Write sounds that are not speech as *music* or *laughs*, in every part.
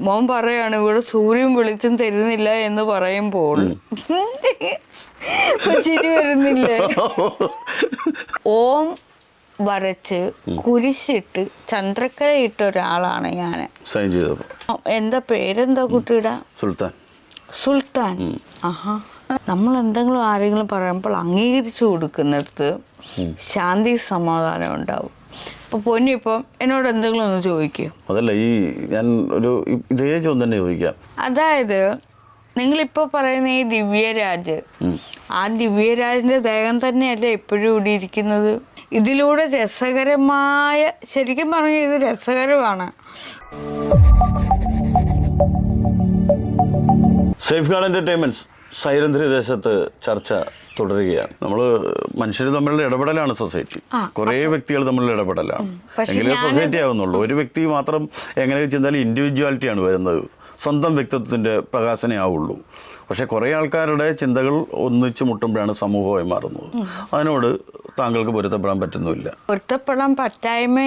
മോൻ പറയാണ് ഇവിടെ സൂര്യൻ വെളിച്ചം തരുന്നില്ല എന്ന് പറയുമ്പോൾ. ചിരി വരുന്നില്ലേ? *laughs* ഓം വരച്ച് കുരിശിട്ട് ചന്ദ്രക്കല ഇട്ട ഒരാളാണ് ഞാൻ എന്താ പേരെന്താ കുട്ടിയുടെ? സുൽത്താൻ. സുൽത്താൻ. ആഹാ. നമ്മൾ എന്തെങ്കിലും ആരെങ്കിലും പറയുമ്പോൾ അംഗീകരിച്ചു കൊടുക്കുന്നിടത്ത് ശാന്തി സമാധാനം ഉണ്ടാവും. അപ്പൊ പൊന്നു ഇപ്പോൾ എന്നോട് എന്തെങ്കിലും ഒന്ന് ചോദിക്കൂ. അതല്ല ഈ ഞാൻ ഒരു ഇതേ ചോദ്യം തന്നെ ചോദിക്കാം. അതായത് നിങ്ങളിപ്പോൾ പറയുന്ന ഈ ദിവ്യരാജ് ആ ദിവ്യരാജിന്റെ ദേഹം തന്നെയല്ലേ എപ്പോഴും ഇവിടെ ഇരിക്കുന്നത്? ഇതിലൂടെ രസകരമായ ശരിക്കും പറഞ്ഞാൽ ഇത് രസകരമാണ്. സേഫ് ഗാർഡ് എന്റർടൈൻമെന്റ്സ് സൈരന്ധ്രി ദേശത്ത് ചർച്ച തുടരുകയാണ്. നമ്മൾ മനുഷ്യർ തമ്മിലുള്ള ഇടപെടലാണ് സൊസൈറ്റി. കുറേ വ്യക്തികൾ തമ്മിലുള്ള ഇടപെടലാണ്. എങ്കിലേ സൊസൈറ്റി ആവുന്നുള്ളൂ. ഒരു വ്യക്തി മാത്രം എങ്ങനെ ചിന്താലും ഇൻഡിവിജ്വാലിറ്റിയാണ് വരുന്നത്. സ്വന്തം വ്യക്തിത്വത്തിന്റെ പ്രകാശനേ ആവുള്ളൂ. പക്ഷെ കുറേ ആൾക്കാരുടെ ചിന്തകൾ ഒന്നിച്ചു മുട്ടുമ്പോഴാണ് സമൂഹമായി മാറുന്നത്. അതിനോട് താങ്കൾക്ക് പൊരുത്തപ്പെടാൻ പറ്റുന്നില്ല പൊരുത്തപ്പെടാൻ പറ്റായ്മ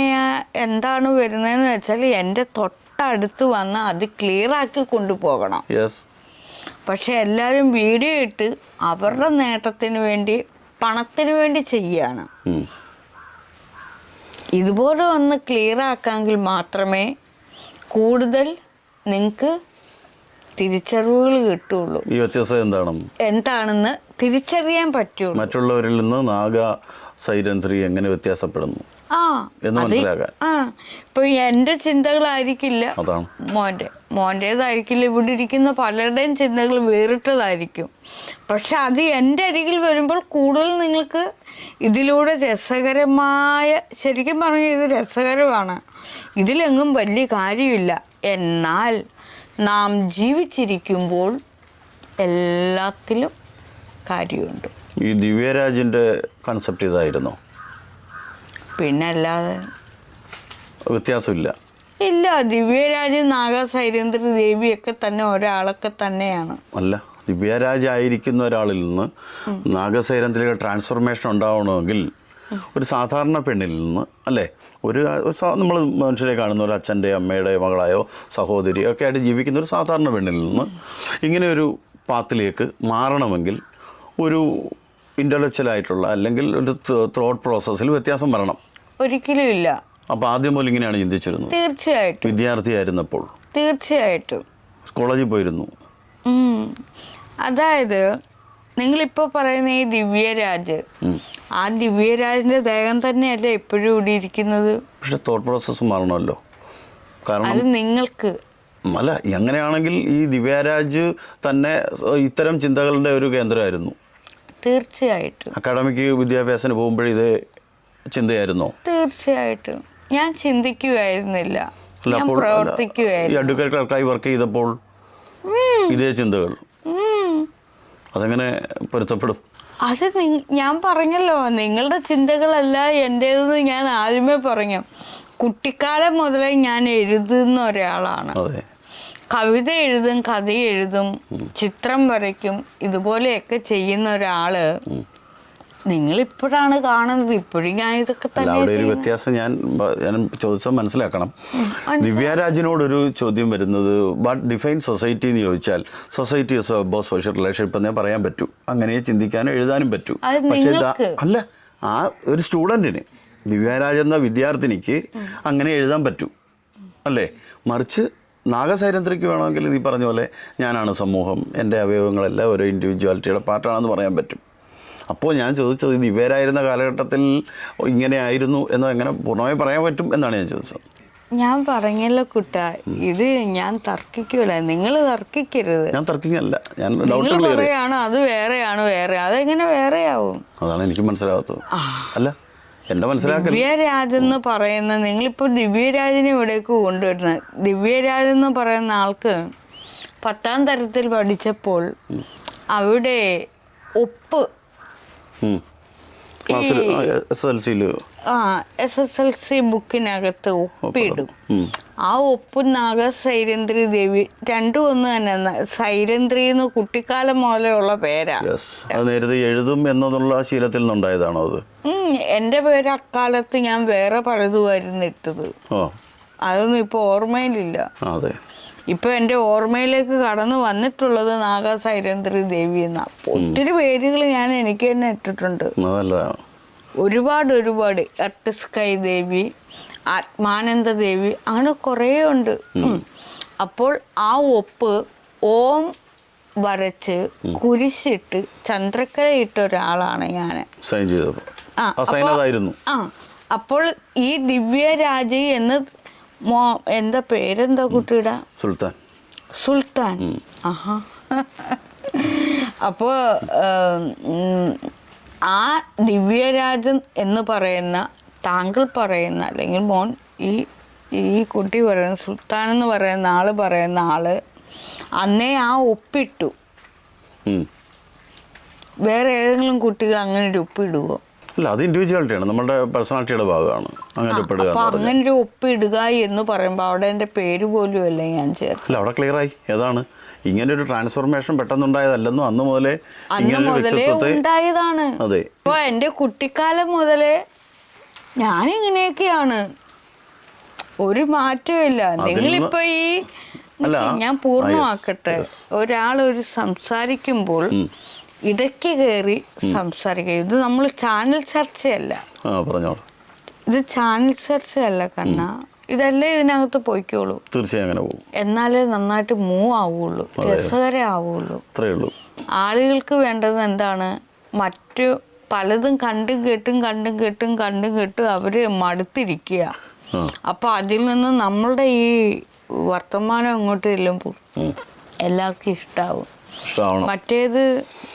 എന്താണ് വരുന്നതെന്ന് വെച്ചാൽ എന്റെ തൊട്ടടുത്ത് വന്ന് അത് ക്ലിയർ ആക്കി കൊണ്ടുപോകണം. യെസ് പക്ഷെ എല്ലാവരും വീഡിയോ ഇട്ട് അവരുടെ നേട്ടത്തിന് വേണ്ടി പണത്തിന് വേണ്ടി ചെയ്യാണ് ഇതുപോലെ ഒന്ന് ക്ലിയർ ആക്കാമെങ്കിൽ മാത്രമേ കൂടുതൽ നിങ്ങൾക്ക് തിരിച്ചറിവുകൾ കിട്ടുള്ളൂ ഈ വ്യത്യസ്തത എന്താണ് എന്താണെന്ന് തിരിച്ചറിയാൻ പറ്റുള്ളൂ മറ്റുള്ളവരിൽ നിന്ന് നാഗ സൈരന്ധ്രി എങ്ങനെ വ്യത്യാസപ്പെടുന്നു? എന്ന് അത് മനസ്സിലാക്കാൻ. ഇപ്പൊ എന്റെ ചിന്തകളായിരിക്കില്ല. അതാണ്. മോന്റെ മോന്റേതായിരിക്കില്ല. ഇവിടെ ഇരിക്കുന്ന പലരുടെയും ചിന്തകൾ വേറിട്ടതായിരിക്കും. പക്ഷെ അത് എന്റെ അരികിൽ വരുമ്പോൾ കൂടുതൽ നിങ്ങൾക്ക് ഇതിലൂടെ രസകരമായ ശരിക്കും പറഞ്ഞാൽ ഇത് രസകരമാണ്. ഇതിലെങ്ങും വലിയ കാര്യമില്ല. എന്നാൽ നാം ജീവിച്ചിരിക്കുമ്പോൾ എല്ലാത്തിലും കാര്യമുണ്ട്. ഈ ദിവ്യരാജിന്റെ കൺസെപ്റ്റ് ഇതായിരുന്നു. പിന്നെ അല്ലാതെ വ്യത്യാസമില്ല. ഇല്ല ദിവ്യരാജ് നാഗ സൈരേന്ദ്ര ദേവിയൊക്കെ തന്നെ ഒരാളൊക്കെ തന്നെയാണ്. അല്ല ദിവ്യരാജ് ആയിരിക്കുന്ന ഒരാളിൽ നിന്ന് നാഗസൈരന്ധ്രിയുടെ ട്രാൻസ്ഫോർമേഷൻ ഉണ്ടാവണമെങ്കിൽ ഒരു സാധാരണ പെണ്ണിൽ നിന്ന് അല്ലേ? ഒരു നമ്മൾ മനുഷ്യരെ കാണുന്ന ഒരു അച്ഛന്റെ അമ്മയുടെ മകളായോ സഹോദരിയോ ഒക്കെ ആയിട്ട് ജീവിക്കുന്ന ഒരു സാധാരണ പെണ്ണിൽ നിന്ന് ഇങ്ങനെ ഒരു പാത്തിലേക്ക് മാറണമെങ്കിൽ ഒരു ഇന്റലക്ച്വൽ ആയിട്ടുള്ള അല്ലെങ്കിൽ ഒരു ത്രോട്ട് പ്രോസസ്സിൽ വ്യത്യാസം വരണം. ഒരിക്കലും ഇല്ല. അപ്പോൾ ആദ്യം മുതൽ ഇങ്ങനെയാണ് ചിന്തിച്ചിരുന്നത്. തീർച്ചയായിട്ടും. വിദ്യാർത്ഥിയായിരുന്നപ്പോൾ. തീർച്ചയായിട്ടും. കോളേജിൽ പോയിരുന്നു. അതായത് നിങ്ങളിപ്പോൾ പറയുന്ന ഈ ദിവ്യരാജ് ആ ദിവ്യരാജിന്റെ ദേഹം തന്നെയല്ലേ എപ്പോഴും ഇവിടെ ഇരിക്കുന്നത്? പക്ഷെ തോട്ട് പ്രോസസ്സ് മാറണമല്ലോ. കാരണം അത് നിങ്ങൾക്ക്. അല്ല എങ്ങനെയാണെങ്കിൽ ഈ ദിവ്യരാജ് തന്നെ ഇത്തരം ചിന്തകളുടെ ഒരു കേന്ദ്രമായിരുന്നു. തീർച്ചയായിട്ടും. അക്കാഡമിക് വിദ്യാഭ്യാസത്തിന് പോകുമ്പോഴേ ഇത് ചിന്തയായിരുന്നോ? തീർച്ചയായിട്ടും. ഞാൻ ചിന്തിക്കുമായിരുന്നില്ല ഞാൻ ഈ അഡ്വക്കേറ്റ് ക്ലർക്കായി വർക്ക് ചെയ്തപ്പോൾ ഇതേ ചിന്തകൾ. അതങ്ങനെ പൊരുത്തപ്പെടും? അത് ഞാൻ പറഞ്ഞല്ലോ നിങ്ങളുടെ ചിന്തകളല്ല എന്റേതെന്ന് ഞാൻ ആദ്യമേ പറഞ്ഞു. കുട്ടിക്കാലം മുതലേ ഞാൻ എഴുതുന്ന ഒരാളാണ്. കവിത എഴുതും കഥ എഴുതും ചിത്രം വരയ്ക്കും ഇതുപോലെയൊക്കെ ചെയ്യുന്ന ഒരാൾ നിങ്ങൾ ഇപ്പോഴാണ് കാണുന്നത്. ഇപ്പോഴും ഞാൻ ഇതൊക്കെ തന്നെ ഒരു വ്യത്യാസം ഞാൻ ഞാൻ ചോദിച്ചാൽ മനസ്സിലാക്കണം. ദിവ്യരാജിനോടൊരു ചോദ്യം വരുന്നത് വാട്ട് ഡിഫൈൻ സൊസൈറ്റി എന്ന് ചോദിച്ചാൽ society is about social relationship എന്നേ പറയാൻ പറ്റൂ. അങ്ങനെ ചിന്തിക്കാനും എഴുതാനും പറ്റൂ. പക്ഷേ അല്ല ആ ഒരു സ്റ്റുഡന്റിന് ദിവ്യരാജ് എന്ന വിദ്യാർത്ഥിനിക്ക് അങ്ങനെ എഴുതാൻ പറ്റൂ. അല്ലേ? മറിച്ച് നാഗസൈരന്ധ്രയ്ക്ക് വേണമെങ്കിൽ നീ പറഞ്ഞ പോലെ ഞാനാണ് സമൂഹം എന്റെ അവയവങ്ങളെല്ലാം ഓരോ ഇൻഡിവിജ്വാലിറ്റിയുടെ പാർട്ടാണെന്ന് പറയാൻ പറ്റും. അപ്പോൾ ഞാൻ ചോദിച്ചത് ഇത് ഇവരായിരുന്ന കാലഘട്ടത്തിൽ ഇങ്ങനെ ആയിരുന്നു എന്ന് എങ്ങനെ പൂർണമായി പറയാൻ പറ്റും എന്നാണ് ഞാൻ ചോദിച്ചത്. ഞാൻ പറഞ്ഞല്ലോ കുട്ട ഇത് ഞാൻ തർക്കിക്കൂല നിങ്ങൾ തർക്കിക്കരുത്. ഞാൻ തർക്കിക്കല്ല ഞാൻ ഡൗട്ട് അത് വേറെയാണ് വേറെ അതെങ്ങനെ വേറെയാവും? അതാണ് എനിക്ക് മനസ്സിലാവാത്തത്. അല്ല എന്റെ മനസ്സിലാക്കൽ ദിവ്യരാജ് എന്ന് പറയുന്ന നിങ്ങളിപ്പോൾ ദിവ്യരാജിനെ ഇവിടേക്ക് കൊണ്ടുവരുന്നത്. ദിവ്യരാജ് എന്ന് പറയുന്ന ആൾക്ക് പത്താം തരത്തിൽ പഠിച്ചപ്പോൾ അവിടെ ഒപ്പ് എസ് എൽ സി ബുക്കിനകത്ത് ഒപ്പിടും. ആ ഒപ്പും നാഗ സൈരന്ത്രി ദേവി രണ്ടും ഒന്ന് തന്നെ സൈരന്ത്രി എന്ന് കുട്ടിക്കാലം മുതലുള്ള പേരാ. അത് നേരത്തെ എഴുതും എന്നുള്ള ശീലത്തിൽ നിന്നുണ്ടായതാണോ അത്? എന്റെ പേര് അക്കാലത്ത് ഞാൻ വേറെ പലതുമായിരുന്നു ഇട്ടത്. അതൊന്നും ഇപ്പോൾ ഓർമ്മയിലില്ല. അതെ. ഇപ്പൊ എന്റെ ഓർമ്മയിലേക്ക് കടന്നു വന്നിട്ടുള്ളത് നാഗ സൈരന്ത്രി ദേവി എന്ന. ഒത്തിരി പേരുകൾ ഞാൻ എനിക്ക് തന്നെ ഇട്ടിട്ടുണ്ട്. ഒരുപാട് ഒരുപാട്. എർട്ട് സ്കൈ ദേവി ആത്മാനന്ദ ദേവി അങ്ങനെ കുറേ ഉണ്ട്. അപ്പോൾ ആ ഒപ്പ് ഓം വരച്ച് കുരിശിട്ട് ചന്ദ്രക്കല ഇട്ട ഒരാളാണ് ഞാൻ. സൈൻ ചെയ്തപ്പോൾ ആ അപ്പോൾ ഈ ദിവ്യരാജി എന്ന് മോ എന്താ പേരെന്താ കുട്ടിയുടെ? സുൽത്താൻ. സുൽത്താൻ. ആഹാ. അപ്പോൾ ആ ദിവ്യരാജൻ എന്ന് പറയുന്ന താങ്കൾ പറയുന്ന അല്ലെങ്കിൽ മോൻ ഈ ഈ കുട്ടി പറയുന്ന സുൽത്താൻ എന്ന് പറയുന്ന ആൾ പറയുന്ന ആൾ അന്നേ ആ ഒപ്പിട്ടു. വേറെ ഏതെങ്കിലും കുട്ടികൾ അങ്ങനെ ഒരു ഒപ്പിടുവോ? അല്ല അത് ഇൻഡിവിജ്വാലിറ്റിയാണ് നമ്മുടെ പേഴ്സണാലിറ്റിയുടെ ഭാഗമാണ്. അങ്ങനെ ഒപ്പിടുക അങ്ങനെ ഒരു ഒപ്പിടുക എന്ന് പറയുമ്പോൾ അവിടെ എന്റെ പേര് പോലും അല്ല ഞാൻ ചേർത്ത്? അല്ല അവിടെ ക്ലിയർ ആയി. ഏതാണ്? ഇങ്ങനെ ഒരു ട്രാൻസ്ഫോർമേഷൻ പെട്ടെന്നുണ്ടായതല്ലെന്നും? അന്ന് മുതലേ അന്ന് മുതലേ ഉണ്ടായതാണ്. അതെ. ഇപ്പൊ എന്റെ കുട്ടിക്കാലം മുതലേ ഞാനിങ്ങനെയൊക്കെയാണ്. ഒരു മാറ്റമില്ല നിങ്ങളിപ്പോ ഈ ഞാൻ പൂർണമാക്കട്ടെ. ഒരാൾ ഒരു സംസാരിക്കുമ്പോൾ ഇടയ്ക്ക് കയറി സംസാരിക്കുക ഇത് നമ്മൾ ചാനൽ ചർച്ചയല്ല. ഇത് ചാനൽ ചർച്ചയല്ല കണ്ണ. ഇതല്ലേ ഇതിനകത്ത് പോയിക്കോളൂ. തീർച്ചയായും അങ്ങനെ പോകും. എന്നാലേ നന്നായിട്ട് മൂവ് ആവുള്ളൂ. രസകരമാവുള്ളൂ ആളുകൾക്ക് വേണ്ടത് എന്താണ്? മറ്റു പലതും കണ്ടും കേട്ടും കണ്ടും കേട്ടും കണ്ടും കേട്ടും അവർ മടുത്തിരിക്കുക അപ്പൊ അതിൽ നിന്ന് നമ്മളുടെ ഈ വർത്തമാനം അങ്ങോട്ട് ചെല്ലുമ്പോൾ എല്ലാവർക്കും ഇഷ്ടാവും. മറ്റേത്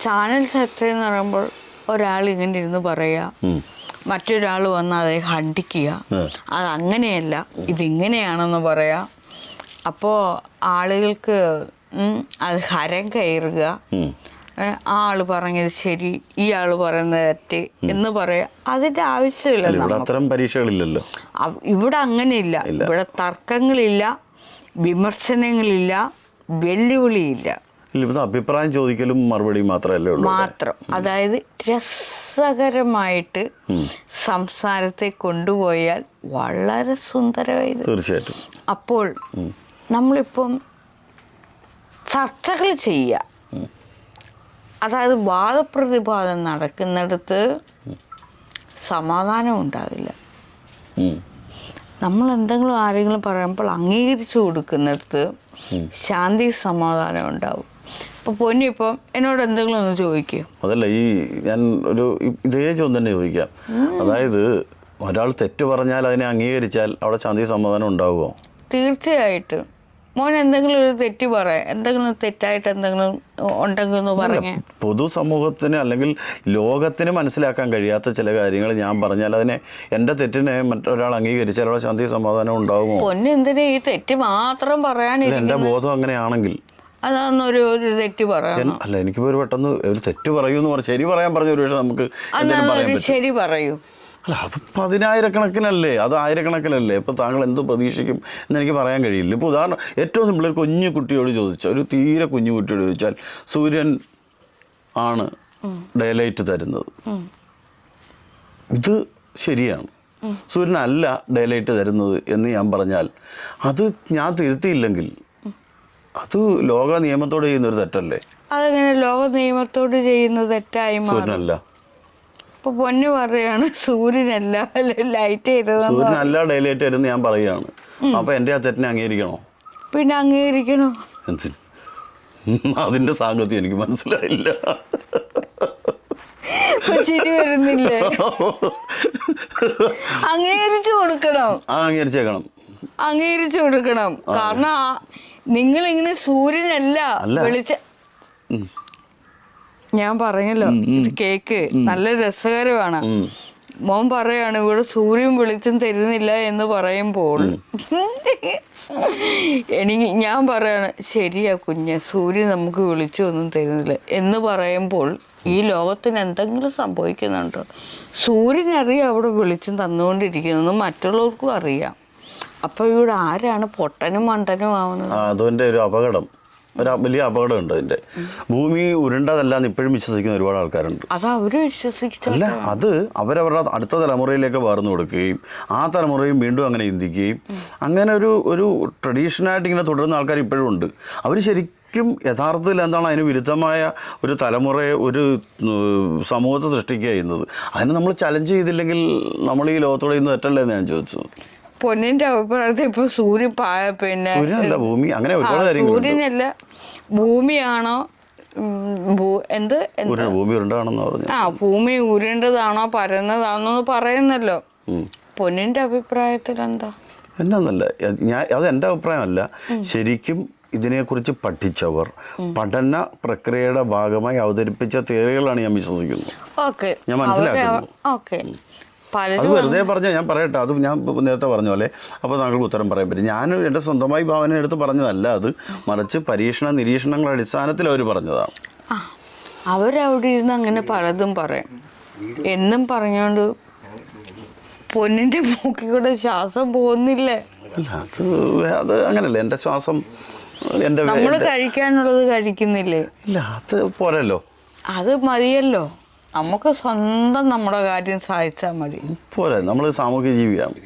ചാനൽ ചർച്ച എന്ന് പറയുമ്പോൾ ഒരാൾ ഇങ്ങനെ ഇരുന്ന് പറയുക മറ്റൊരാൾ വന്ന് അതെ ഹണ്ടിക്കുക. അത് അങ്ങനെയല്ല ഇതിങ്ങനെയാണെന്ന് പറയാ. അപ്പോൾ ആളുകൾക്ക് അത് ഹരം കയറുക. ആൾ പറഞ്ഞത് ശരി ഈ ആൾ പറയുന്നത് തെറ്റ് എന്ന് പറയാ. അതിന്റെ ആവശ്യമില്ല അത്തരം പരീക്ഷകളില്ലല്ലോ. ഇവിടെ അങ്ങനെയില്ല. ഇവിടെ തർക്കങ്ങളില്ല വിമർശനങ്ങളില്ല വെല്ലുവിളിയില്ല. അഭിപ്രായം ചോദിക്കലും മറുപടി മാത്രമല്ലേ ഉള്ളൂ മാത്രം. അതായത് രസകരമായിട്ട് സംസാരത്തെ കൊണ്ടുപോയാൽ വളരെ സുന്ദരമായി തീർച്ചയായിട്ടും. അപ്പോൾ നമ്മളിപ്പം ചർച്ചകൾ ചെയ്യുക. അതായത് വാദപ്രതിവാദം നടക്കുന്നിടത്ത് സമാധാനം ഉണ്ടാവില്ല. നമ്മൾ എന്തെങ്കിലും ആരെങ്കിലും പറയുമ്പോൾ അംഗീകരിച്ചു കൊടുക്കുന്നിടത്ത് ശാന്തി സമാധാനം ഉണ്ടാവും. ഇപ്പോൾ പൊന്നിപ്പം എന്നോട് എന്തെങ്കിലും ഒന്ന് ചോദിക്കും. അതല്ല ഈ ഞാൻ ഒരു ഇതേ ചോദ്യം തന്നെ ചോദിക്കാം. അതായത് ഒരാൾ തെറ്റ് പറഞ്ഞാൽ അതിനെ അംഗീകരിച്ചാൽ അവിടെ ശാന്തി സമാധാനം ഉണ്ടാവുമോ? തീർച്ചയായിട്ടും. മോൻ എന്തെങ്കിലും ഒരു തെറ്റ് പറ. എന്തെങ്കിലും തെറ്റായിട്ട് എന്തെങ്കിലും ഉണ്ടെങ്കിൽ ഒന്ന് പറഞ്ഞേ. പൊതുസമൂഹത്തിന് അല്ലെങ്കിൽ ലോകത്തിന് മനസ്സിലാക്കാൻ കഴിയാത്ത ചില കാര്യങ്ങൾ ഞാൻ പറഞ്ഞാൽ അതിനെ എന്റെ തെറ്റിനെ മറ്റൊരാൾ അംഗീകരിച്ചാൽ അവിടെ ശാന്തി സമാധാനം ഉണ്ടാവുമോ? പൊന്ന് എന്തിനാ ഈ തെറ്റ് മാത്രം പറയാനില്ല എന്റെ ബോധം അങ്ങനെയാണെങ്കിൽ. അതൊന്നൊരു ഒരു തെറ്റ് പറയാം അല്ല എനിക്കിപ്പോ ഒരു പെട്ടെന്ന് ഒരു തെറ്റ് പറയൂ എന്ന് പറഞ്ഞ് ശരി പറയാൻ പറഞ്ഞ ഒരു പക്ഷേ നമുക്ക് ശരി പറയൂ. അല്ല അത് പതിനായിരക്കണക്കിനല്ലേ? അത് ആയിരക്കണക്കിനല്ലേ? ഇപ്പോൾ താങ്കൾ എന്ത് പ്രതീക്ഷിക്കും എന്നെനിക്ക് പറയാൻ കഴിയില്ല. ഇപ്പോൾ ഉദാഹരണം ഏറ്റവും സിമ്പിൾ ഒരു കുഞ്ഞു കുട്ടിയോട് ചോദിച്ചാൽ ഒരു തീരെ കുഞ്ഞു കുട്ടിയോട് ചോദിച്ചാൽ സൂര്യൻ ആണ് ഡേലൈറ്റ് തരുന്നത്. ഇത് ശരിയാണ്. സൂര്യനല്ല ഡേലൈറ്റ് തരുന്നത് എന്ന് ഞാൻ പറഞ്ഞാൽ അത് ഞാൻ തിരുത്തിയില്ലെങ്കിൽ അത് ലോക നിയമത്തോട് ചെയ്യുന്ന ഒരു തെറ്റല്ലേ? അതെങ്ങനെ? ലോക നിയമത്തോട് ചെയ്യുന്ന തെറ്റായി സൂര്യനല്ല. ഇപ്പൊ പൊന്നു പറയാണ് സൂര്യനല്ല ലൈറ്റ് സൂര്യനല്ല ഡയലൈറ്റ് ആയിരുന്നു ഞാൻ പറയുകയാണ്. അപ്പോൾ എന്റെ ആ തെറ്റിനെ അംഗീകരിക്കണോ? പിന്നെ അംഗീകരിക്കണോ? എന്തിന്? അതിന്റെ സാങ്കത്യം എനിക്ക് മനസ്സിലായില്ല. ചിരി വരുന്നില്ലേ? അംഗീകരിച്ചു കൊടുക്കണം. അംഗീകരിച്ചേക്കണം. അംഗീകരിച്ചു കൊടുക്കണം. കാരണം നിങ്ങൾ ഇങ്ങനെ സൂര്യനല്ല വിളിച്ച. ഞാൻ പറഞ്ഞല്ലോ ഇത് കേക്ക്. നല്ല രസകരമാണ്. മോൻ പറയാണ് ഇവിടെ സൂര്യൻ വെളിച്ചം തരുന്നില്ല എന്ന് പറയുമ്പോൾ. *laughs* എനിക്ക് ഞാൻ പറയാണ് ശരിയാ കുഞ്ഞ് സൂര്യൻ നമുക്ക് വെളിച്ചമൊന്നും തരുന്നില്ല. എന്ന് പറയുമ്പോൾ ഈ ലോകത്തിന് എന്തെങ്കിലും സംഭവിക്കുന്നുണ്ടോ? സൂര്യനറിയാം അവിടെ വെളിച്ചം തന്നുകൊണ്ടിരിക്കുന്നത് മറ്റുള്ളവർക്കും അറിയാം. അപ്പൊ ഇവിടെ ആരാണ് പൊട്ടനും മണ്ടനും ആവുന്നത്? അതിന്റെ ഒരു അപകടം. ഒരു വലിയ അപകടമുണ്ട് അതിന്റെ. ഭൂമി ഉരുണ്ടതല്ല എന്ന് ഇപ്പോഴും വിശ്വസിക്കുന്ന ഒരുപാട് ആൾക്കാരുണ്ട്. അല്ല അത് അവരവരുടെ അടുത്ത തലമുറയിലേക്ക് പകർന്നു കൊടുക്കുകയും ആ തലമുറയും വീണ്ടും അങ്ങനെ ചിന്തിക്കുകയും അങ്ങനെ ഒരു ഒരു ട്രഡീഷനായിട്ട് ഇങ്ങനെ തുടരുന്ന ആൾക്കാർ ഇപ്പോഴും ഉണ്ട്. അവർ ശരിക്കും യഥാർത്ഥത്തിൽ എന്താണ് അതിന് വിരുദ്ധമായ ഒരു തലമുറയെ ഒരു സമൂഹത്തെ സൃഷ്ടിക്കുക ചെയ്യുന്നത്? അതിനെ നമ്മൾ ചലഞ്ച് ചെയ്തില്ലെങ്കിൽ നമ്മൾ ഈ ലോകത്തോടെ ഇന്ന് തെറ്റല്ലേ എന്ന് ഞാൻ ചോദിച്ചത്. പൊന്നിന്റെ അഭിപ്രായത്തിൽ ഇപ്പൊ സൂര്യൻ പായ പിന്നെ ഭൂമി? അങ്ങനെ സൂര്യനല്ല ഭൂമിയാണോ എന്ത് ഭൂമി പറഞ്ഞു ആ ഭൂമി ഉരുണ്ടതാണോ പരന്നതാണോ പറയുന്നല്ലോ. പൊന്നിന്റെ അഭിപ്രായത്തിൽ എന്താ? എന്നല്ല ഞാൻ അത് എന്റെ അഭിപ്രായമല്ല. ശരിക്കും ഇതിനെക്കുറിച്ച് പഠിച്ചവർ പഠന പ്രക്രിയയുടെ ഭാഗമായി അവതരിപ്പിച്ച തിയറികളാണ് ഞാൻ വിശ്വസിക്കുന്നത്. ഓക്കെ. ഞാൻ മനസ്സിലാക്കുന്നു. അത് വെറുതെ പറഞ്ഞ ഞാൻ പറയട്ടെ. അത് ഞാൻ നേരത്തെ പറഞ്ഞ പോലെ അപ്പോൾ താങ്കൾക്ക് ഉത്തരം പറയാൻ പറ്റും. ഞാൻ എന്റെ സ്വന്തമായി ഭാവന എടുത്ത് പറഞ്ഞതല്ല അത്. മറിച്ച് പരീക്ഷണ നിരീക്ഷണങ്ങളുടെ അടിസ്ഥാനത്തിൽ അവർ പറഞ്ഞതാണ് അവരവിടെ ഇരുന്ന് അങ്ങനെ പലതും പറയാം. എന്നും പറഞ്ഞുകൊണ്ട് പൊന്നിന്റെ മൂക്കിൽ കൂടെ ശ്വാസം പോകുന്നില്ലേ? അത് അത് അങ്ങനല്ല. എന്റെ ശ്വാസം എന്റെ നമ്മൾ കഴിക്കാനുള്ളത് കഴിക്കുന്നില്ലേ? ഇല്ല അത് പോരല്ലോ. അത് മതിയല്ലോ. നമുക്ക് സ്വന്തം നമ്മുടെ കാര്യം സഹായിച്ചാൽ മതി. പോരെ നമ്മൾ സാമൂഹ്യ ജീവിയാണ്.